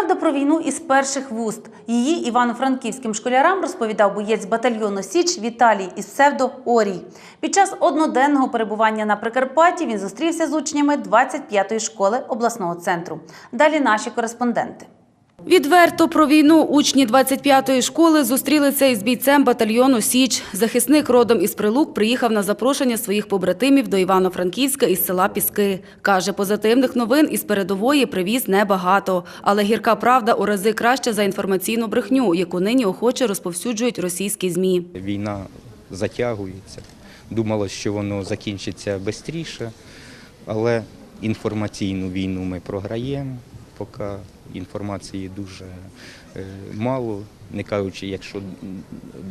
Правда про війну із перших вуст. Її івано-франківським школярам розповідав боєць батальйону Січ Віталій із псевдо Орій. Під час одноденного перебування на Прикарпатті він зустрівся з учнями 25-ї школи обласного центру. Далі наші кореспонденти. Відверто про війну учні 25-ї школи зустрілися із бійцем батальйону Січ. Захисник родом із Прилук приїхав на запрошення своїх побратимів до Івано-Франківська із села Піски. Каже, позитивних новин із передової привіз небагато. Але гірка правда у рази краща за інформаційну брехню, яку нині охоче розповсюджують російські ЗМІ. Війна затягується. Думалось, що воно закінчиться швидше, але інформаційну війну ми програємо, поки інформації дуже е, мало. Не кажучи, якщо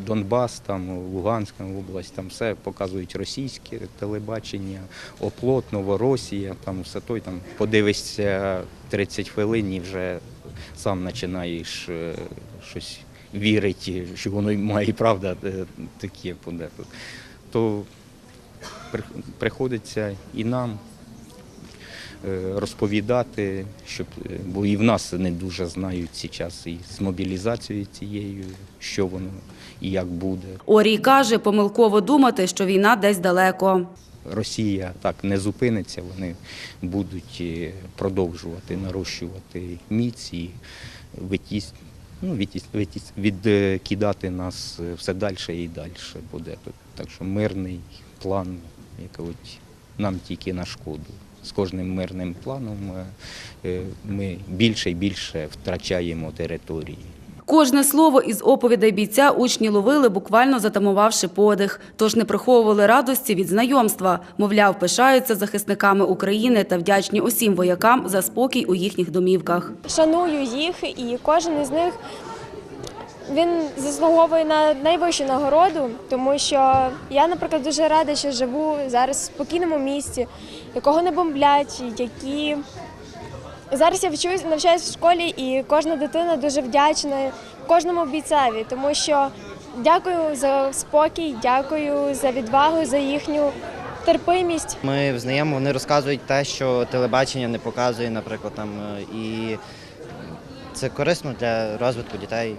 Донбас, там, Луганська область, там все показують російське телебачення, оплот, Новоросія, там все той, там подивишся 30 хвилин і вже сам починаєш е, щось вірити, що воно має правда е, таке буде. То приходиться і нам розповідати, щоб, е, бо і в нас не дуже знають зараз і з мобілізацією цією, що воно і як буде. Орій каже, помилково думати, що війна десь далеко. Росія так не зупиниться, вони будуть е, продовжувати нарощувати міць і витіс, ну, відтіс, відтіс, відкидати нас е, все далі і далі буде. Так що мирний план, як от, нам тільки на шкоду. З кожним мирним планом е, е, ми більше і більше втрачаємо території. Кожне слово із оповідей бійця учні ловили, буквально затамувавши подих. Тож не приховували радості від знайомства. Мовляв, пишаються захисниками України та вдячні усім воякам за спокій у їхніх домівках. шаную їх, і кожен із них він заслуговує на найвищу нагороду, тому що я, наприклад, дуже рада, що живу зараз в спокійному місті, якого не бомблять, які зараз я вчусь, навчаюсь в школі, і кожна дитина дуже вдячна кожному бійцеві, тому що дякую за спокій, дякую за відвагу, за їхню терпимість. Ми взнаємо, вони розказують те, що телебачення не показує, наприклад, там е, і це корисно для розвитку дітей.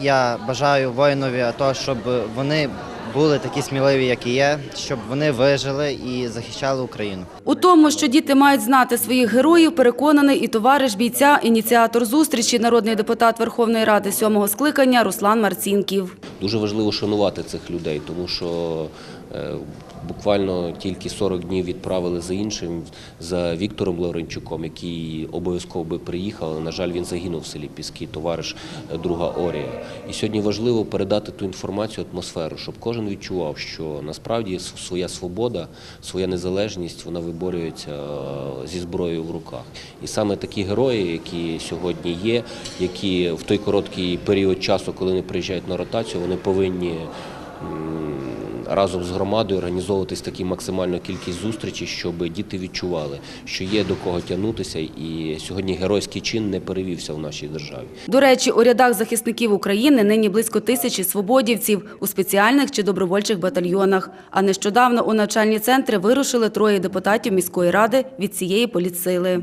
Я бажаю воїнові АТО, щоб вони були такі сміливі, як і є, щоб вони вижили і захищали Україну. У тому, що діти мають знати своїх героїв, переконаний і товариш бійця, ініціатор зустрічі, народний депутат Верховної Ради сьомого скликання Руслан Марцінків. Дуже важливо шанувати цих людей, тому що буквально тільки 40 днів відправили за іншим, за Віктором Лавренчуком, який обов'язково би приїхав. але, На жаль, він загинув в селі Піски, товариш е, друга Орія. І сьогодні важливо передати ту інформацію, атмосферу, щоб кожен відчував, що насправді своя свобода, своя незалежність вона виборюється е, зі зброєю в руках. І саме такі герої, які сьогодні є, які в той короткий період часу, коли вони приїжджають на ротацію, вони повинні разом з громадою організовуватись такі максимальну кількість зустрічей, щоб діти відчували, що є до кого тягнутися, і сьогодні геройський чин не перевівся в нашій державі. До речі, у рядах захисників України нині близько тисячі свободівців у спеціальних чи добровольчих батальйонах. А нещодавно у навчальні центри вирушили троє депутатів міської ради від цієї політсили.